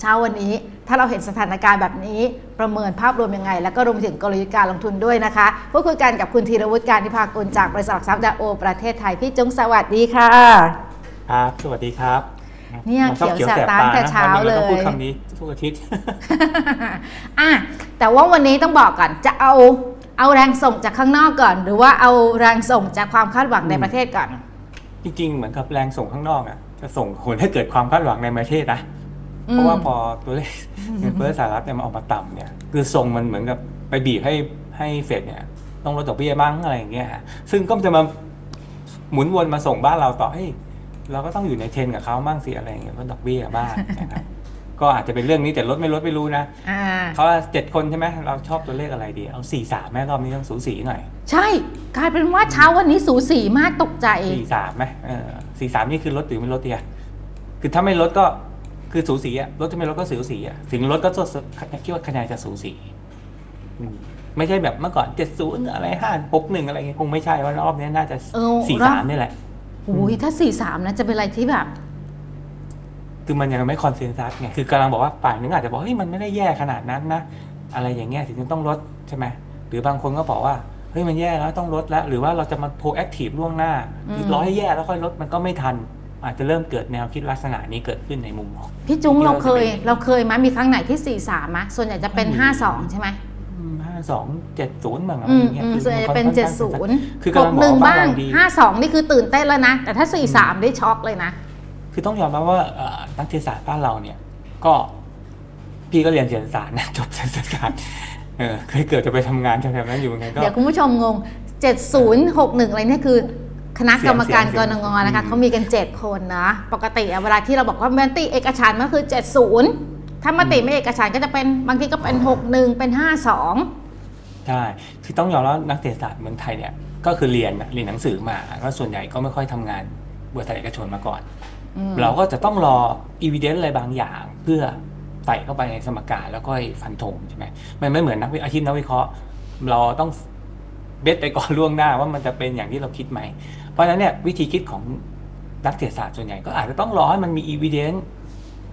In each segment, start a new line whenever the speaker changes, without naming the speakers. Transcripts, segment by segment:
เช้าวันนี้ ถ้าเราเห็นสถานการณ์แบบนี้ประเมินภาพรวมยังไง แล้วก็รวมถึงกลยุทธ์การลงทุนด้วยนะคะพูดคุยกันกับคุณธีรวุฒิการทิพากุลจากบริษัทหลักทรัพย์ดาโอ ประเทศไทยพี่จุงสวัสดีค่ะ
ครับสวัสดีครับ
เนี่ย
ผมชอบ
เขียวแสบตาตั้งแต่เช้า
วันหนึ่งรต้องพูด
เลย
คำนี้ทุกอาทิตย์
อะแต่ว่าวันนี้ต้องบอกก่อนจะเอาเอาแรงส่งจากข้างนอกก่อน หรือว่าเอาแรงส่งจากความคาดหวังในประเทศก่อน
จริงๆ เหมือนกับแรงส่งข้างนอกอะจะส่งผลให้เกิดความคาดหวังในประเทศนะ
อืม
เพราะว่าพอตัวเลขเงินเฟ้อสหรัฐเนี่ยมันออกมาต่ำเนี่ย คือส่งมันเหมือนกับไปบีบให้ให้เฟดเนี่ยต้องลดดอกเบี้ยบ้างอะไรอย่างเงี้ยฮะซึ่งก็จะมาหมุนวนมาส่งบ้านเราต่อเฮ้ยเราก็ต้องอยู่ในเทรนกับเขาบ้างสิอะไรอย่างเงี้ยลดดอกเบี้ยบ้างนะครับก็อาจจะเป็นเรื่องนี้แต่ลดไม่ลดไม่รู้นะ
อ่า
เขาเจ็ดคนใช่ไหมเราชอบตัวเลขอะไรดี เอาสี่สามแม่รอบนี้ต้องสูสีหน่อย
ใช่กลายเป็นว่าเช้าวันนี้สูสีมากตกใจ
สี่สามไหมเออสี่สามนี่คือลดหรือไม่ลดเดียคือถ้าไม่ลดก็ คือสูสีอะลดจะไม่ลดก็สูสีอะถึงลดก็คิดว่าคะแนนจะสูสีอืมไม่ใช่แบบเมื่อก่อนเจ็ดศูนย์อะไรห้าหกหนึ่งอะไรเงี้ยคงไม่ใช่ว่ารอบนี้น่าจะ
เออ
สี่
รอ
สาม
บ
นี่แหละ
โอ้ยถ้าสี่สามนะจะเป็นอะไรที่แบบ
คือมันยังไม่คอนเซนแซสไงคือกำลังบอกว่าฝ่ายนึงอาจจะบอกเฮ้ยมันไม่ได้แย่ขนาดนั้นนะอะไรอย่างเงี้ยถึงจะต้องลดใช่ไหมหรือบางคนก็บอกว่าเฮ้ยมันแย่แล้วต้องลดแล้ว หรือว่าเราจะมาโ r ร a c t i v e ล่วงหน้า
อืม
คือรอให้แย่แล้วค่อยลดมันก็ไม่ทัน อาจจะเริ่มเกิดแนวคิดลักษณะนี้เกิดขึ้นในมุมมอง
พี่จุ้ง
ที่
เรา
เรา
เคย
จะเป็น
เราเคยไหมมีครั้งไหนที่สี่สามะส่วนใหญ่จะเป็น
ไม่มี
ห้าสองใช่ไหม
ห้าสองเจ็ดศูนย์บางอะไร
อื
อ
ม
ย่างเงี้ย
อืม
คือ
ส่วนใหญ่จะเป็น
ค่อ
เจ็ด
ข้าง
ศูนย์
คือ
ห
กำลั
ก
งบ
ห
อก
นึ่ง
ว่า
บ้าง
บางที
ห้าสองนี่คือตื่นเต้นแล้วนะ แต่ถ้าสี่สามได้ช็อกเลยนะ
คือต้องยอมรับว่าเอ่อนักเทศศาสตร์บ้านเราเนี่ย ก็พี่ก็เรียนเศรษฐศาสตร์นะ จบเศรษฐศาสตร์เออเคยเกิดจะไปทำงานแถวๆนั้นอยู่เหมือนกันก็
เดี๋ยวคุณผู้ชมงง 7061 อะไรเนี่ยคือ คณะกรรมการ
เสี
ก
ยง
นง
เสียง
นะคะ
อืม
เขามีกัน 7 คนนะ ปกติอะเวลาที่เราบอกว่ามันติเอกฉันท์มันคือ 70 ถ้ามติไม่เอกฉันท์ก็จะเป็นบางทีก็เป็น 61 เป็น 52
ใช่ คือต้องยอมรับนักเศรษฐศาสตร์เมืองไทยเนี่ยก็คือเรียนนะเรียนหนังสือมาแล้วส่วนใหญ่ก็ไม่ค่อยทำงานบริษัทเอกชนมาก่อน
อืม
เราก็จะต้องรออีเวนต์อะไรบางอย่างเพื่อใส่เข้าไปในสมการแล้วก็ฟันธงใช่ไหมมันไม่เหมือนนักวิอาชีพนักวิเคราะห์ เราต้อง เบสไปก่อนล่วงหน้าว่ามันจะเป็นอย่างที่เราคิดไหม เพราะฉะนั้นเนี่ยวิธีคิดของนักเศรษฐศาสตร์ส่วนใหญ่ก็อาจจะต้องรอให้มันมีอีเวนต์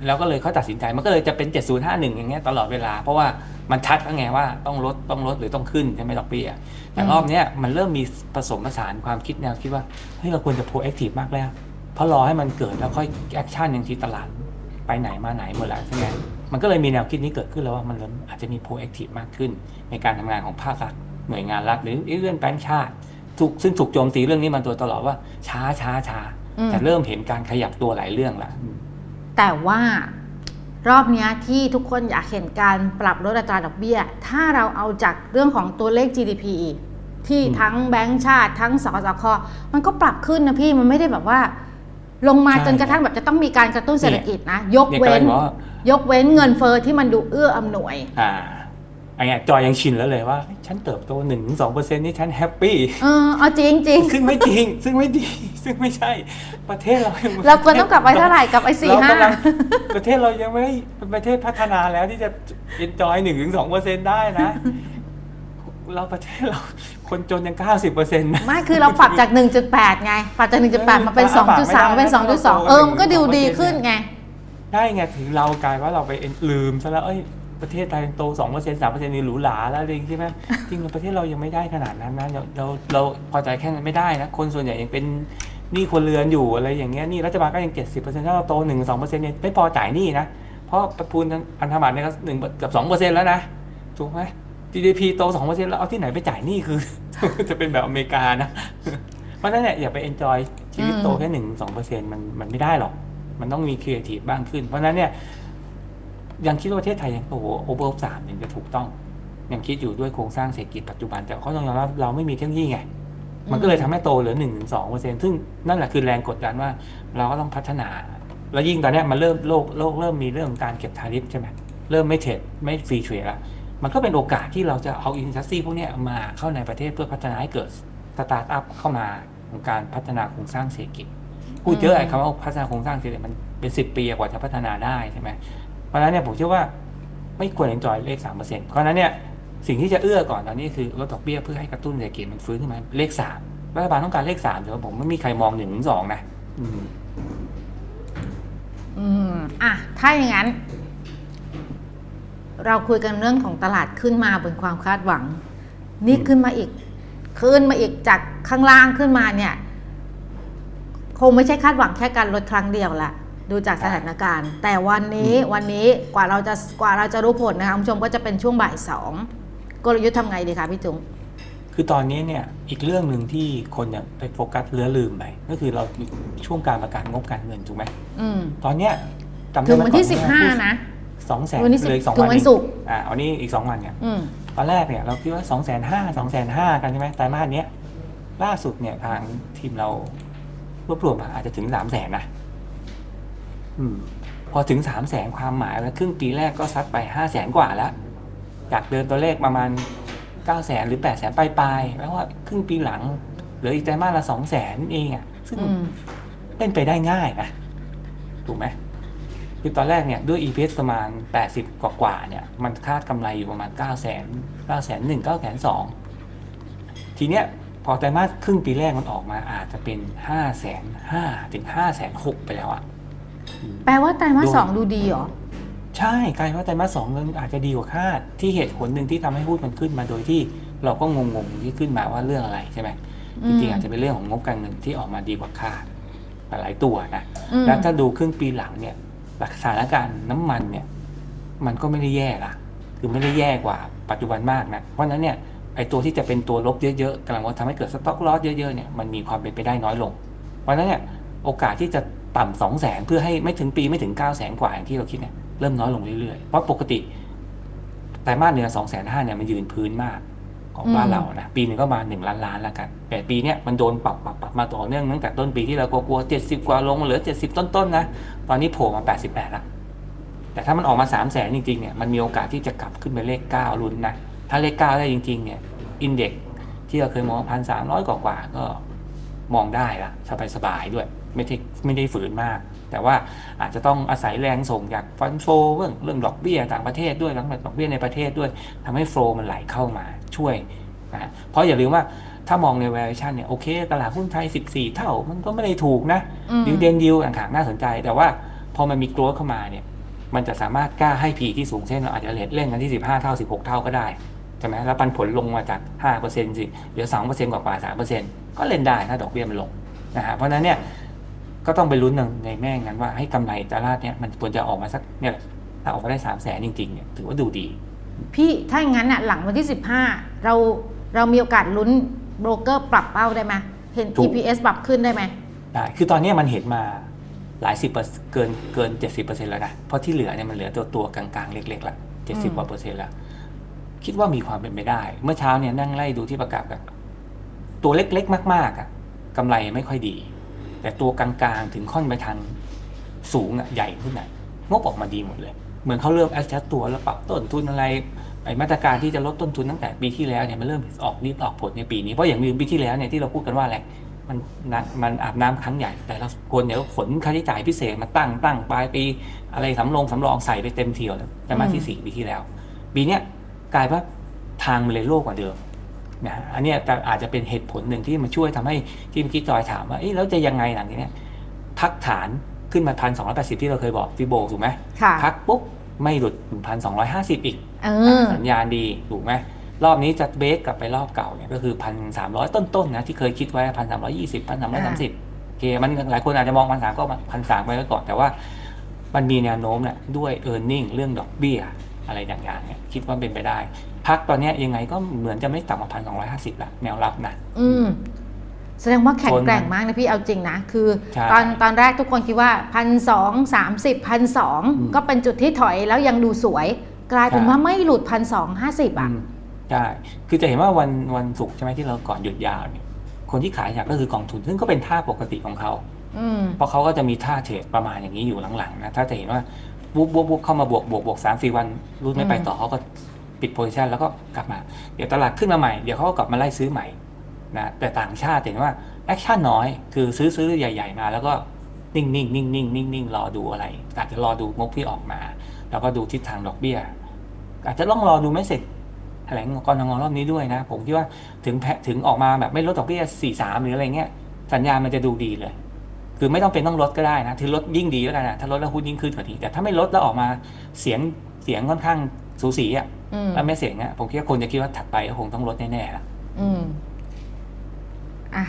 แล้วก็เลยเขาตัดสินใจมันก็เลยจะเป็น 7051 อย่างเงี้ยตลอดเวลา เพราะว่ามันชัดแล้วไงว่าต้องลดต้องลดหรือต้องขึ้นใช่ไหมดอกเบี้ยแต่รอบเนี้ยมันเริ่มมีผสมผสานความคิดแนวคิดว่าเฮ้ยเราควรจะ proactive มากแล้วเพราะรอให้มันเกิดแล้วค่อยแอคชั่นอย่างที่ตลาดไปไหนมาไหนหมดแล้วใช่ไหมมันก็เลยมีแนวคิดนี้เกิดขึ้นแล้วว่ามันเริ่มอาจจะมี proactive มากขึ้น ในการทำงานของภาครัฐ หน่วยงานรัฐหรือเรื่องแบงก์ชาติถูกซึ่งถูกโจมตีเรื่องนี้มาโดยตลอดว่า ช้าช้าช้า
อืม
แต่เริ่มเห็นการขยับตัวหลายเรื่องแล้ว
แต่ว่ารอบเนี้ยที่ทุกคนอยากเห็นการปรับลดอัตราดอกเบี้ย ถ้าเราเอาจากเรื่องของตัวเลข GDP ที่
อืม
ทั้งแบงก์ชาติทั้งสสคมันก็ปรับขึ้นนะพี่มันไม่ได้แบบว่า ลงมา
ใช่
จนกระทั่งแบบจะต้องมีการกระตุ้นเศรษฐกิจนะ ยก
เนี่ย
เว้
กำลั
น
งบอกว่าย
กเว้นเงินเฟอ้อที่มันดูเอื้ออำนวย
อ่าอันเนี้ยจอยยังชินแล้วเลยว่า ฉันเติบโตหนึ่งสองเปอร์เซ็นต์นี่ฉันแฮปปี้
เออเอาจริงจริง
ซึ่งไม่จริง ซึ่งไม่ดีซึ่งไม่ใช่ประเทศเรายัง
เราควรต้องกลับไปเท่าไหร่กลับไปสี่
เรา
ห้า
กำลังประเทศเรายังไม่ได้เป็นประเทศพัฒนาแล้วที่จะ enjoy หนึ่งถึงสองเปอร์เซ็นได้นะเราประเทศเราคนจนยังเก้าสิบเปอร์เซ็นต์นะ
ไม่คือเราปรับจาก 1.8 ไง ปรับจาก 1.8 มาเป็น
เออปรับไม่ได้
2.3 มาเป็น
นะเราโต
2.2 เออมันก็ดูดีขึ้นไง
ได้ไงถึงเรากลายว่าเราไปลืมซะแล้วเอ้ย ประเทศไทยโตสองเปอร์เซ็นต์สามเปอร์เซ็นต์นี่หรูหราแล้วอะไรอย่างงี้ใช่ไหมจริงๆประเทศเรายังไม่ได้ขนาดนั้นนะเราเราเราพอใจแค่นั้นไม่ได้นะ คนส่วนใหญ่ยังเป็นหนี้ครัวเรือนอยู่อะไรอย่างเงี้ยหนี่รัฐบาลก็ยังเจ็ดสิบเปอร์เซ็นต์ถ้าเราโตหนึ่งสองเปอร์เซ็นต์เนี่ยไม่พอจ่ายหนี้นะ เพราะประพูนพันธบัตรเนี่ยก็หนึ่งกับสองเปอร์เซ็นต์แล้วนะถูกไหม GDP โตสองเปอร์เซ็นต์แล้วเอาที่ไหนไปจ่ายหนี้คือ จะเป็นแบบอเมริกานะเพราะฉะนั้นเนี่ยอย่าไป enjoy ชีวิตโตแค่หนึ่งสองเปอร์เซ็นต์มันมันไม่ได้หรอก มันต้องมีครีเอทีฟบ้างขึ้น เพราะฉะนั้นเนี่ย ยังคิดว่าประเทศไทยยังโอ้โหโอเวอร์สามยังจะถูกต้อง ยังคิดอยู่ด้วยโครงสร้างเศรษฐกิจปัจจุบันแต่เขาต้องยอมรับเราไม่มีเทคโนโลยีไงมันก็เลยทำให้โตเหลือหนึ่งถึงสองเปอร์เซ็นซึ่งนั่นแหละคือแรงกดดันว่า เราก็ต้องพัฒนา แล้วยิ่งตอนเนี้ยมันเริ่มโลกโลกเริ่มมีเรื่องของการเก็บทาริฟใช่ไหมเริ่มไม่เทรดไม่ฟรีเทรดละมันก็เป็นโอกาสที่เราจะเอาอินดัสทรีพวกเนี้ยมาเข้าในประเทศเพื่อพัฒนาให้เกิดสตาร์ทอัพเข้ามาของการพัฒนาโครงสร้างเศรษฐกิจพูดเยอะไอ้คำว่าพัฒนาโครงสร้างเศรษฐกิจมันเป็นสิบปีกว่าจะพัฒนาได้ใช่ไหม เพราะฉะนั้นเนี่ยผมเชื่อว่าไม่ควร enjoy เลขสามเปอร์เซ็นต์เพราะฉะนั้นเนี่ยสิ่งที่จะเอื้อก่อนตอนนี้คือลดดอกเบี้ยเพื่อให้กระตุ้นเศรษฐกิจมันฟื้นขึ้นมาเลขสามรัฐบาลต้องการเลขสามแต่ว่าผมไม่มีใครมองหนึ่งถึงสองนะอืม
อืมอะถ้าอย่างนั้น เราคุยกันเรื่องของตลาดขึ้นมาบนความคาดหวัง นี่ขึ้นมาอีก ขึ้นมาอีกจากข้างล่างขึ้นมาเนี่ย คงไม่ใช่คาดหวังแค่การลดครั้งเดียวละ ดูจากสถานการณ์ แต่วันนี้วันนี้กว่าเราจะกว่าเราจะรู้ผลนะคะคุณผู้ชมก็จะเป็นช่วงบ่ายสองกลยุทธ์ทำไงดีคะพี่จุ๋ง
คือตอนนี้เนี่ยอีกเรื่องหนึ่งที่คนเนี่ยไปโฟกัสเลือลืมไปก็คือเราอยู่ช่วงการประกาศงบการเงินถูกไหม
อืม
ตอนเนี้ยจำได้
ถึง
ไหม
วันที่
ก่อ
สิบห้านะ
สองแสน
วันที่10
เหลยอีกสอง
ถึง
วัน
วัน
นี้
ศุกร์
อ่าวันนี้อีกสองวันเนี่ย
อืม
ตอนแรกเนี่ยเราคิดว่า2องแสนห้าสองแสนห้ากันใช่ไหมไตรมาสเนี้ยล่าสุดเนี่ยทางทีมเรารวบรวมมาอาจจะถึงสามแสนนะอืม พอถึงสามแสนความหมายแล้วครึ่งปีแรกก็ซัดไปห้าแสนกว่าแล้วจากเดินตัวเลขประมาณเก้าแสนหรือแปดแสนปลายๆแปลว่าครึ่งปีหลังเหลืออีกไตรมาสละสองแสนเองอะซึ่ง
อืม
เป็นไปได้ง่ายนะถูกไหมคือตอนแรกเนี่ยด้วย EPS ประมาณ 80 กว่ากว่าๆเนี่ย มันคาดกำไรอยู่ประมาณ 9 0 0 0 0 9 0 0 0 1 9 0 0 0 2 ทีเนี้ยพอไตรมาสครึ่งปีแรกมันออกมาอาจจะเป็น 5 5 0 0 0ถึง 5 6 0 0 0ไปแล้วอะอืม
แปลว่าไตรมาสสองดูดีเหรอ
ใช่กลายเป็นว่าไตรมาสสองมันอาจจะดีกว่าคาด ที่เหตุผลหนึ่งที่ทำให้หุ้นมันขึ้นมาโดยที่เราก็งงๆที่ขึ้นมาว่าเรื่องอะไรใช่ไหม
อื
จ
ม
ริงๆอาจจะเป็นเรื่องของงบการเงินที่ออกมาดีกว่าคาดหลายๆตัวนะ
อืม
แล้วถ้าดูครึ่งปีหลังเนี่ยสถานการณ์น้ำมันเนี่ย มันก็ไม่ได้แย่ละคือไม่ได้แย่กว่าปัจจุบันมากนะเพราะฉะนั้นเนี่ยไอตัวที่จะเป็นตัวลบเยอะๆกำลังว่าทำให้เกิดสต็อกลอสเยอะๆเนี่ยมันมีความเป็นไปได้น้อยลง เพราะฉะนั้นเนี่ยโอกาสที่จะ ต่ำสองแสนเพื่อให้ไม่ถึงปีไม่ถึง9ก้าแสนกว่าอย่างที่เราคิดเนี่ยเริ่มน้อยลงเรื่อยๆ เพราะปกติไตรมาสเหนือสองแสนห้าเนี่ยมันยืนพื้นมากของบ้านเรานะปีหนึ่งก็มาหนึ่งล้านล้านแล้วกัน แต่ปีเนี้ยมันโดนปรับปรับปรับมาต่อเนื่องตั้งแต่ต้นปีที่เรากลัวเจ็ดสิบกว่าลงมาเหลือเจ็ดสิบต้นๆนะตอนนี้โผล่มา88ละแต่ถ้ามันออกมา3 0 0แสนจริงๆเนี่ยมันมีโอกาสที่จะกลับขึ้นไปเลข9ลุ้นนะถ้าเลข9ได้จริงๆเนี่ยอินเด็กที่เราเคยมองพันสามร้อยกว่าๆก็มองได้ละสบายๆด้วย ไม่ได้ไม่ได้ฝืนมาก แต่ว่าอาจจะต้องอาศัยแรงส่งจากฟันโฟเรื่องเรื่องดอกเบี้ยต่างประเทศด้วยแล้วก็ดอกเบี้ยในประเทศด้วยทำให้โฟลมันไหลเข้ามาช่วยนะฮะเพราะอย่าลืมว่าถ้ามองใน valuation เนี่ยโอเค ตลาดหุ้นไทย 14 เท่ามันก็ไม่ได้ถูกนะ
อืม
ดิวเดนดิวต่างๆน่าสนใจ แต่ว่าพอมันมีโกรธเข้ามาเนี่ยมันจะสามารถกล้าให้ P ที่สูงเช่นเราอาจจะเล่นกันที่ 15 เท่า 16 เท่าก็ได้ใช่ไหมแล้วปันผลลงมาจาก 5%สิเหลือ 2%กว่าๆ3%ก็เล่นได้ถ้าดอกเบี้ยมันลงนะฮะเพราะฉะนั้นเนี่ย ก็ต้องไปลุ้นในแม่งนั้นว่าให้กำไรตลาดเนี่ยมันควรจะออกมาสักเนี่ยแหละถ้าออกมาได้3 0 0แสนจริงๆเนี่ยถือว่าดูดี
พี่ถ้าอย่างนั้นอะหลังวันที่ 15 เราเรามีโอกาสลุ้นโบรกเกอร์ปรับเป้าได้ไหมเห็น
ถูก
EPS ปรับขึ้นได้ไหม
ได้คือตอนเนี้ยมันเห็นมาหลายสิบเปอร์เกินเกินเจ็ดสิบเปอร์เซ็นต์แล้วนะเพราะที่เหลือเนี่ยมันเหลือตัวตัวกลางๆเล็กๆละเจ็ดสิบกว่าเปอร์เซ็นต์ละคิดว่ามีความเป็นไปได้ เมื่อเช้าเนี่ยนั่งไล่ดูที่ประกาศกันตัวเล็กๆ มากๆอะกำไรไม่ค่อยดี แต่ตัวกลางๆถึงค่อนไปทางสูงอะใหญ่ขึ้นอะงบออกมาดีหมดเลย เหมือนเขาเริ่มแอดจัตัวแล้วปรับต้นทุนอะไรไอมาตรการที่จะลดต้นทุนตั้งแต่ปีที่แล้วเนี่ยมันเริ่มออกรีบออกผลในปีนี้เพราะอย่างลืมปีที่แล้วเนี่ยที่เราพูดกันว่าอะไรมันนะมันอาบน้ำครั้งใหญ่แต่ละคนเดี๋ยวขนค่าใช้จ่ายพิเศษมาตั้งตั้งปลายปีอะไรสำรองสำรองใส่ไปเต็มเที่ยวแล้วแต่มาที่สี่ปีที่แล้วปีเนี้ยกลายว่าทางมันเลยโล่งกว่าเดิม นะฮะอันเนี้ยแต่อาจจะเป็นเหตุผลหนึ่งที่มันช่วยทำให้ที่เมื่อกี้จอยถามว่าเอ๊ะแล้วจะยังไงหลังจากเนี้ยพักฐานขึ้นมาพันสองร้อยแปดสิบที่เราเคยบอกฟิโบถูกไหม
ค่ะ
พักปุ๊บไม่หลุดถึงพันสองร้อยห้าสิบอีก
เออ
สัญญาณดีถูกไหมรอบนี้จะเบรกกลับไปรอบเก่าเนี่ยก็คือพันสามร้อยต้นๆนะที่เคยคิดไว้พันสามร้อยี่สิบพันสามร้อยสามสิบโอเคมันหลายคนอาจจะมองพันสามก็พันสามไปไว้ก่อนแต่ว่ามันมีแนวโน้มเนี่ยด้วย e a r n i n g เรื่องดอกเบี้ย อะไรต่างๆเนี่ยคิดว่าเป็นไปได้ พักตอนเนี้ยยังไงก็เหมือนจะไม่ต่ำกว่าพันสองร้อยห้าสิบละแนวรับนะ
อืม แสดงว่าแข็งแกร่ง
โซนมัน
มากนะพี่เอาจริงนะ คือ
ใช่
ตอนตอนแรกทุกคนคิดว่าพันสองสามสิบพันสอง
อืม
ก็เป็นจุดที่ถอยแล้วยังดูสวย กลายเป็น
ใช่
ว่าไม่หลุดพันสองห้าสิบอะ
อืมใช่คือจะเห็นว่าวันวันศุกร์ใช่ไหมที่เราก่อนหยุดยาวเนี่ยคนที่ขายอยากก็คือกองทุน ซึ่งก็เป็นท่าปกติของเขา
อืม
เพราะเขาก็จะมีท่าเทรดประมาณอย่างนี้อยู่หลังๆนะ ถ้าจะเห็นว่า บุบบุบบุบเข้ามาบวกบวกบวกสามสี่วันรุ่นไม่ไปต่อเขาก็ปิดโพซิชันแล้วก็กลับมา เดี๋ยวตลาดขึ้นมาใหม่ เดี๋ยวเขาก็กลับมาไล่ซื้อใหม่นะแต่ต่างชาติเห็นว่าแอคชั่นน้อย คือซื้อซื้อใหญ่ ๆ มา แล้วก็นิ่งๆนิ่งๆนิ่งๆนิ่งๆรอดูอะไรอาจจะรอดูงบที่ออกมา แล้วก็ดูทิศทางดอกเบี้ย อาจจะต้องรอดูไม่เสร็จแถลงกรงรอบนี้ด้วยนะ ผมคิดว่าถึงแพะถึงออกมาแบบไม่ลดดอกเบี้ยสี่สามหรืออะไรเงี้ยสัญญาณมันจะดูดีเลย คือไม่ต้องเป็นต้องลดก็ได้นะถือลดยิ่งดีแล้วกันนะถ้าลดแล้วหุ้นยิ่งขึ้นกว่านี้แต่ถ้าไม่ลดแล้วออกมาเสียงเสียงค่อนข้างสูสีอะ
อืม
แล้วไม่เสียงอะผมคิดว่าคนจะคิดว่าถัดไปก็คงต้องลดแน่ๆละ
อืมอะ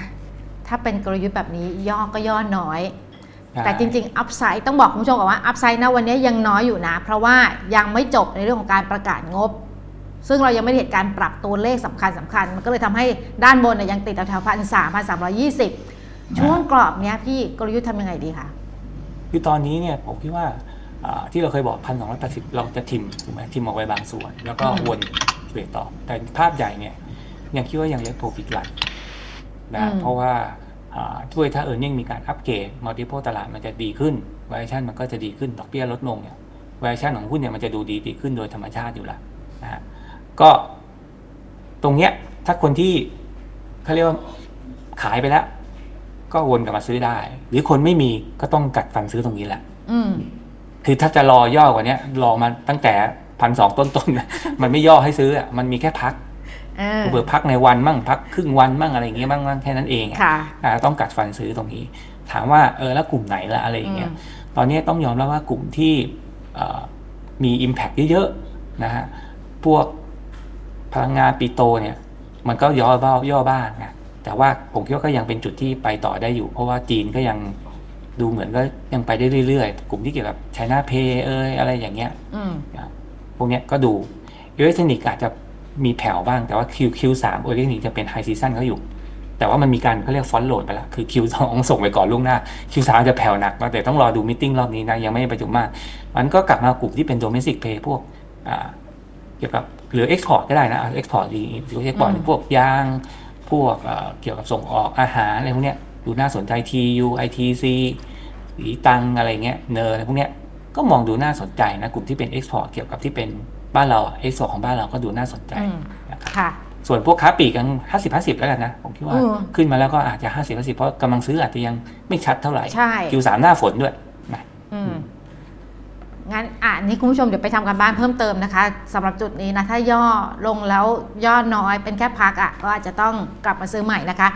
ถ้าเป็นกลยุทธ์แบบนี้ย่อก็ย่อน้อย แต่จริงๆอัพไซด์ต้องบอกคุณผู้ชมก่อนว่าอัพไซด์นะวันนี้ยังน้อยอยู่นะ เพราะว่ายังไม่จบในเรื่องของการประกาศงบ ซึ่งเรายังไม่ได้เห็นการปรับตัวเลขสำคัญสำคัญ มันก็เลยทำให้ด้านบนเนี่ยยังติดแถวๆพันสามพันสามร้อยี่สิบ ช่วงกรอบเนี้ยพี่กลยุทธ์ทำยังไงดีคะ
คือตอนนี้เนี่ยผมคิดว่าอ่าที่เราเคยบอกพันสองร้อยแปดสิบเราจะทิมถูกไหมทิมออกไปบางส่วน แล้วก็
อืม
วนเทรดต่อ แต่ภาพใหญ่เนี่ยยังคิดว่ายังเล็กโปรฟิตหลักนะเพราะว่าอ่าช่วยถ้าเออร์เน็งมีการอัปเกรดมัลติโพตลาดมันจะดีขึ้นว a ชั่นมันก็จะดีขึ้นดอกเบี้ยลดลงเนี่ยว a ชั่นของหุ้นเนี่ยมันจะดูดีดีขึ้นโดยธรรมชาติอยู่แล้วนะฮะก็ตรงเนี้ยถ้าคนที่เขาเรียกว่าขายไปแล้ว ก็วนกลับมาซื้อได้ หรือคนไม่มีก็ต้องกัดฟันซื้อตรงนี้แหละ
อืม
คือถ้าจะรอย่อกว่าเนี้ยรอมาตั้งแต่พันสองต้นๆมันไม่ย่อให้ซื้ออะมันมีแค่พัก
เออ
เผื่อพักในวันมั่งพักครึ่งวันมั่งอะไรอย่างเงี้ยมั่งมั่งแค่นั้นเองอะ
ค่ะ
อ่าต้องกัดฟันซื้อตรงนี้ ถามว่าเออแล้วกลุ่มไหนละอะไรอย่างเงี้ย
อืม
ตอนนี้ต้องยอมรับว่ากลุ่มที่เอ่อมี Impact เยอะๆนะฮะพวกพลังงานปิโตเนี่ย มันก็ย่อเบ้าย่อบ้างนะ แต่ว่าผมคิดว่าก็ยังเป็นจุดที่ไปต่อได้อยู่ เพราะว่าจีนก็ยังดูเหมือนก็ยังไปได้เรื่อยๆ กลุ่มที่เกี่ยวกับ China Pay เอยอะไรอย่างเงี้ย
อืม
พวกเนี้ยก็ดูอิเล็กทรอนิกอาจจะมีแผ่วบ้างแต่ว่า Q Q3 อิเล็กทรอนิกจะเป็นไฮซีซันเขาอยู่ แต่ว่ามันมีการเขาเรียกฟอนต์โหลดไปแล้ว คือ Q2 ส่งไปก่อนล่วงหน้า Q3 จะแผ่วหนักนะแต่ต้องรอดูมิ팅รอบนี้นะยังไม่ได้ประชุมมาก มันก็กลับมากลุ่มที่เป็น domestic pay พวกอ่าเกี่ยวกับหรือ export ก็ได้นะ export ดีหรือ export
อืม
พวกยาง พวกเอ่อเกี่ยวกับส่งออกอาหารอะไรพวกเนี้ยดูน่าสนใจ TU ITC หรือตังอะไรเงี้ยเนออะไรพวกเนี้ยก็มองดูน่าสนใจนะกลุ่มที่เป็น export เกี่ยวกับที่เป็นบ้านเรา export ของบ้านเราก็ดูน่าสนใจ
อืม
นะครับ
ค่ะ
ส่วนพวกค้าปลีกกัน50 50แล้วกันนะ ผมคิดว่า
อืม
ขึ้นมาแล้วก็อาจจะ50 50เพราะกำลังซื้ออาจจะยังไม่ชัดเท่าไหร่
ใช่
คิวสามหน้าฝนด้วยนะ
อืม งั้นอะนี่คุณผู้ชมเดี๋ยวไปทำการบ้านเพิ่มเติมนะคะสำหรับจุดนี้นะถ้าย่อลงแล้วย่อน้อยเป็นแค่พักอะก็อาจจะต้องกลับมาซื้อใหม่นะคะ